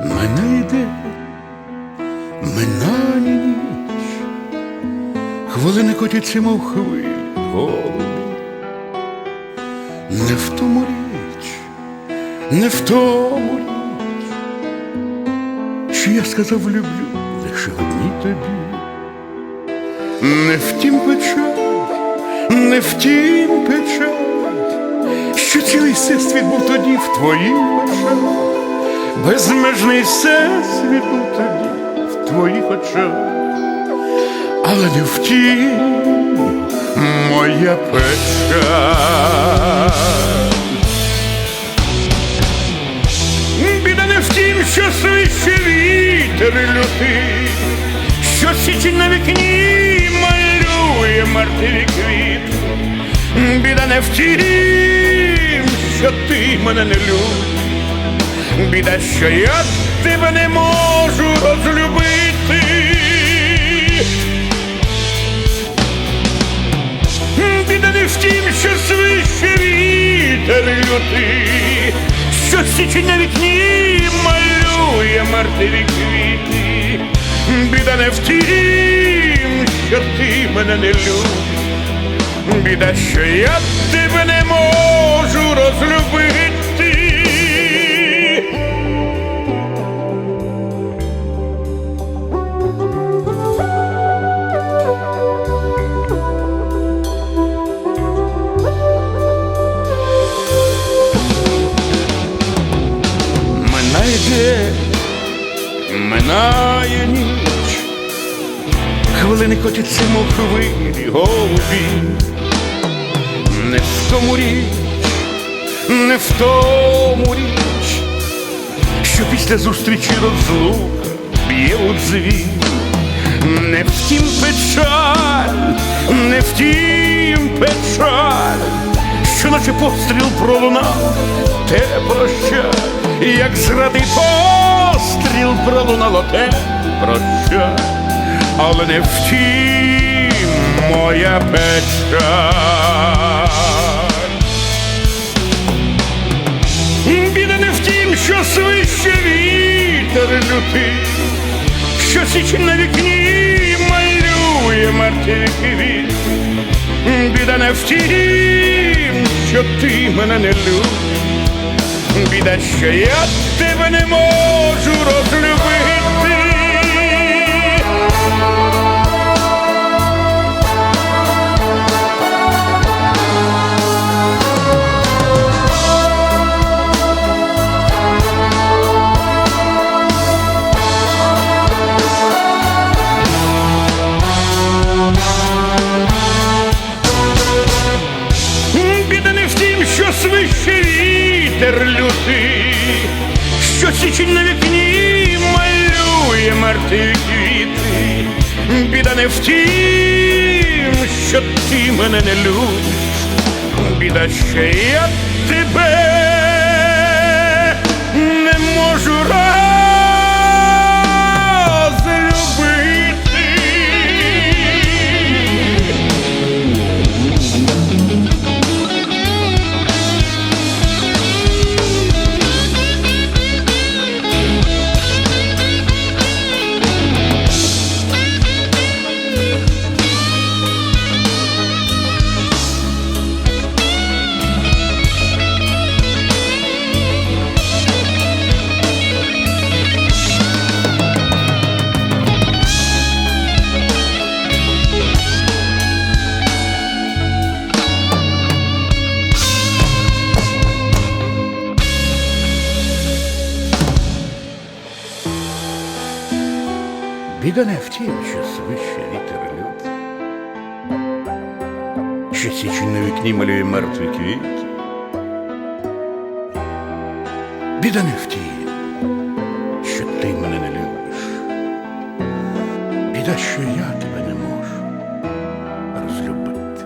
Мене йде, минає ніч, хвилини котяться, мов хвилі голубі. Не в тому річ, не в тому річ, що я сказав люблю лише одній тобі. Не в тім печаль, не в тім печаль, що цілий всесвіт був тоді в твоїй печалі безмежний всесвіт був тоді в твоїх очах, але не втім моя печаль. Біда не в тім, що свище вітер лютий, що січень на вікні малює мертві квіти. Біда не в що ти мене не любиш. Біда, що я тебе не можу розлюбити. Біда не в тім, що свище вітер лютий, що січень на вікні малює мертві квіти. Біда не в тім, що ти мене не любиш. Біда, що я тебе не можу розлюбити. Хвилини котяться, мов хвилі голубі. Не в тому річ, не в тому річ, що після зустрічі розлука б'є у дзвін. Не втім печаль, не втім печаль, що наче постріл пролунав, те прощай, як зрадий постріл пролунало те прощай, але не втім моя печаль. Біда не в тім, що свище вітер лютий, що січень на вікні малює мертві квіти. Біда не в тім, що ти мене не любиш. Біда, що я тебе не можу розлюбити. Вітер лютий, що січень на вікні малює мертві квіти. Біда не в тім, що ти мене не любиш. Біда, ще я тебе не можу розлюбити. да не втім, що свище вітер лють, що січі на вікні малює мертвий квіт. Біда не в що ти мене не любиш, біда, що я тебе не можу розлюбити.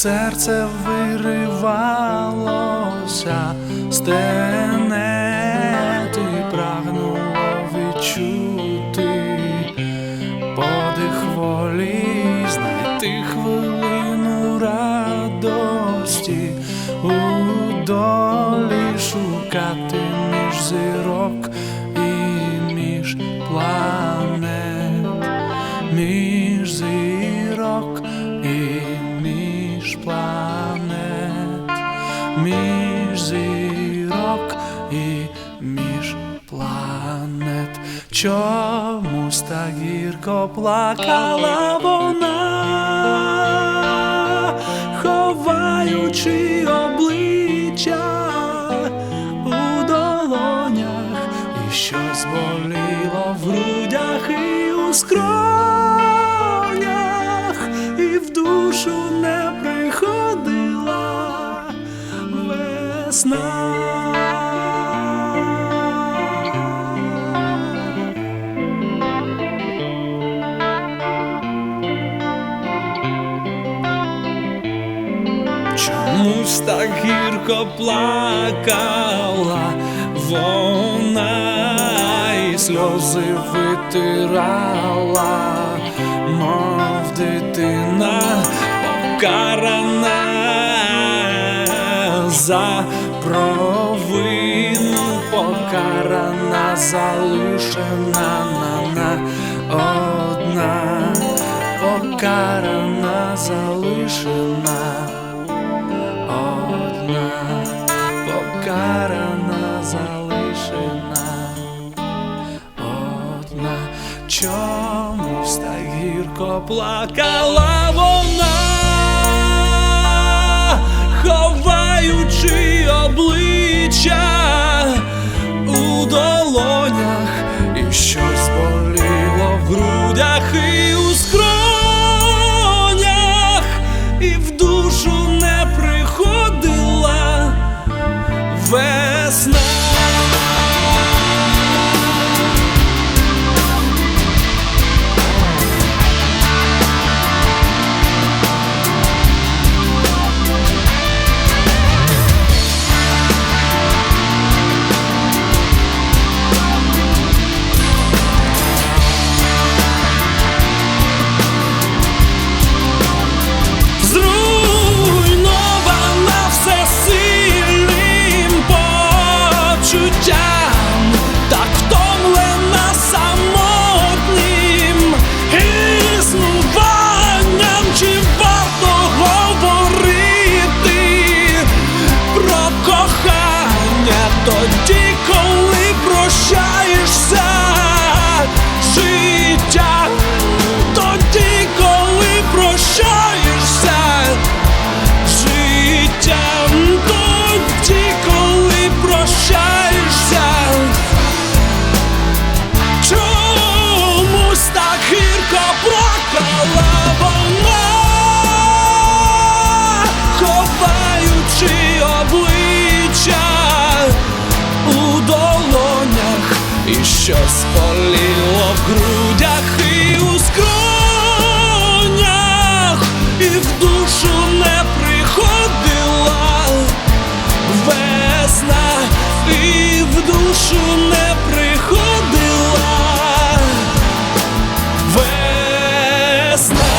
Серце виривалося з тенет і між планет. Чомусь так гірко плакала вона, ховаючи обличчя у долонях, і щось боліло в грудях і у скронях, Чомусь так гірко плакала вона і сльози витирала, мов дитина покарана за провину, покарана, залишена на на одна, покарана, залишена одна, покарана, залишена. Одна, чомусь так гірко плакала вона, ховаючи обличчя у долонях, і щось боліло в грудях і у скронях, і що поліло в грудях і у скронях, і в душу не приходила весна, і в душу не приходила весна.